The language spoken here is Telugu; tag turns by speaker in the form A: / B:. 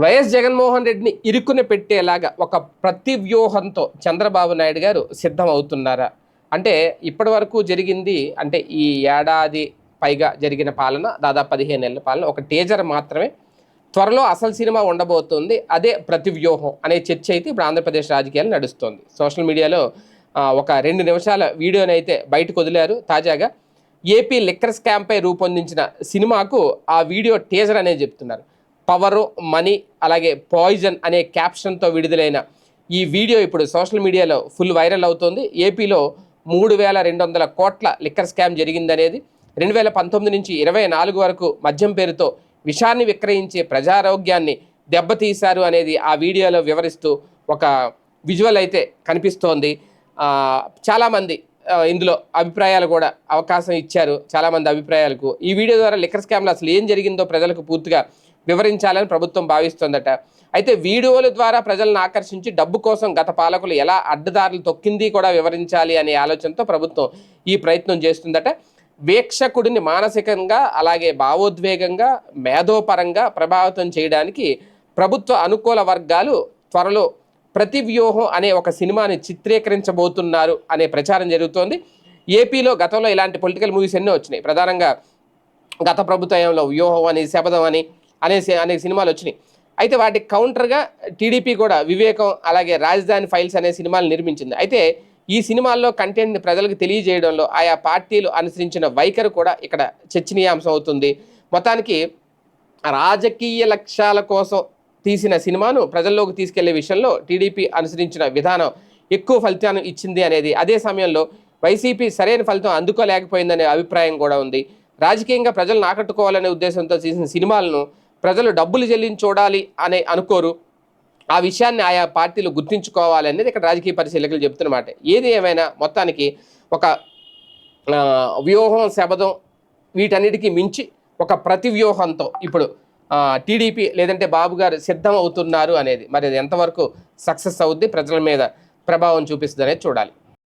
A: వైఎస్ జగన్మోహన్ రెడ్డిని ఇరుకుని పెట్టేలాగా ఒక ప్రతి వ్యూహంతో చంద్రబాబు నాయుడు గారు సిద్ధం అవుతున్నారా అంటే ఇప్పటి వరకు జరిగింది అంటే ఈ ఏడాది పైగా జరిగిన పాలన దాదాపు పదిహేను నెలల పాలన ఒక టీజర్ మాత్రమే. త్వరలో అసలు సినిమా ఉండబోతుంది అదే ప్రతి వ్యూహం అనే చర్చ అయితే ఇప్పుడు ఆంధ్రప్రదేశ్ రాజకీయాలు నడుస్తోంది. సోషల్ మీడియాలో ఒక రెండు నిమిషాల వీడియోని అయితే బయటకు వదిలారు. తాజాగా ఏపీ లిక్కర్ స్కామ్పై రూపొందించిన సినిమాకు ఆ వీడియో టీజర్ అనేది చెప్తున్నారు. పవరు మనీ అలాగే పాయిజన్ అనే క్యాప్షన్తో విడుదలైన ఈ వీడియో ఇప్పుడు సోషల్ మీడియాలో ఫుల్ వైరల్ అవుతోంది. ఏపీలో మూడు వేల రెండు వందల కోట్ల లిక్కర్ స్కామ్ జరిగిందనేది. రెండు వేల పంతొమ్మిది నుంచి ఇరవై నాలుగు వరకు మద్యం పేరుతో విషాన్ని విక్రయించే ప్రజారోగ్యాన్ని దెబ్బతీశారు అనేది ఆ వీడియోలో వివరిస్తూ ఒక విజువల్ అయితే కనిపిస్తోంది. చాలామంది ఇందులో అభిప్రాయాలు కూడా అవకాశం ఇచ్చారు చాలామంది అభిప్రాయాలకు. ఈ వీడియో ద్వారా లిక్కర్ స్కామ్లో అసలు ఏం జరిగిందో ప్రజలకు పూర్తిగా వివరించాలని ప్రభుత్వం భావిస్తోందట. అయితే వీడియోల ద్వారా ప్రజలను ఆకర్షించి డబ్బు కోసం గత పాలకులు ఎలా అడ్డదారులు తొక్కింది కూడా వివరించాలి అనే ఆలోచనతో ప్రభుత్వం ఈ ప్రయత్నం చేస్తుందట. వీక్షకుడిని మానసికంగా అలాగే భావోద్వేగంగా మేధోపరంగా ప్రభావితం చేయడానికి ప్రభుత్వ అనుకూల వర్గాలు త్వరలో ప్రతి వ్యూహం అనే ఒక సినిమాని చిత్రీకరించబోతున్నారు అనే ప్రచారం జరుగుతోంది. ఏపీలో గతంలో ఇలాంటి పొలిటికల్ మూవీస్ ఎన్నో వచ్చినాయి. ప్రధానంగా గత ప్రభుత్వంలో వ్యూహం అని శపథం అని అనే అనేక అనే సినిమాలు వచ్చినాయి. అయితే వాటి కౌంటర్గా టీడీపీ కూడా వివేకం అలాగే రాజధాని ఫైల్స్ అనే సినిమాలు నిర్మించింది. అయితే ఈ సినిమాల్లో కంటెంట్ని ప్రజలకు తెలియజేయడంలో ఆయా పార్టీలు అనుసరించిన వైఖరి కూడా ఇక్కడ చర్చనీయాంశం అవుతుంది. మొత్తానికి రాజకీయ లక్ష్యాల కోసం తీసిన సినిమాను ప్రజల్లోకి తీసుకెళ్ళే విషయంలో టీడీపీ అనుసరించిన విధానం ఎక్కువ ఫలితాన్ని ఇచ్చింది అనేది అదే సమయంలో వైసీపీ సరైన ఫలితం అందుకోలేకపోయిందనే అభిప్రాయం కూడా ఉంది. రాజకీయంగా ప్రజలను ఆకట్టుకోవాలనే ఉద్దేశంతో చేసిన సినిమాలను ప్రజలు డబ్బులు చెల్లించి చూడాలి అనే అనుకోరు. ఆ విషయాన్ని ఆయా పార్టీలు గుర్తించుకోవాలనేది ఇక్కడ రాజకీయ పరిశీలకులు చెప్తున్నమాట. ఏది ఏమైనా మొత్తానికి ఒక వ్యూహం శబదం వీటన్నిటికీ మించి ఒక ప్రతి వ్యూహంతో ఇప్పుడు టీడీపీ లేదంటే బాబు గారు సిద్ధం అవుతున్నారు అనేది. మరి అది ఎంతవరకు సక్సెస్ అవుద్ది? ప్రజల మీద ప్రభావం చూపిస్తుంది అనేది చూడాలి.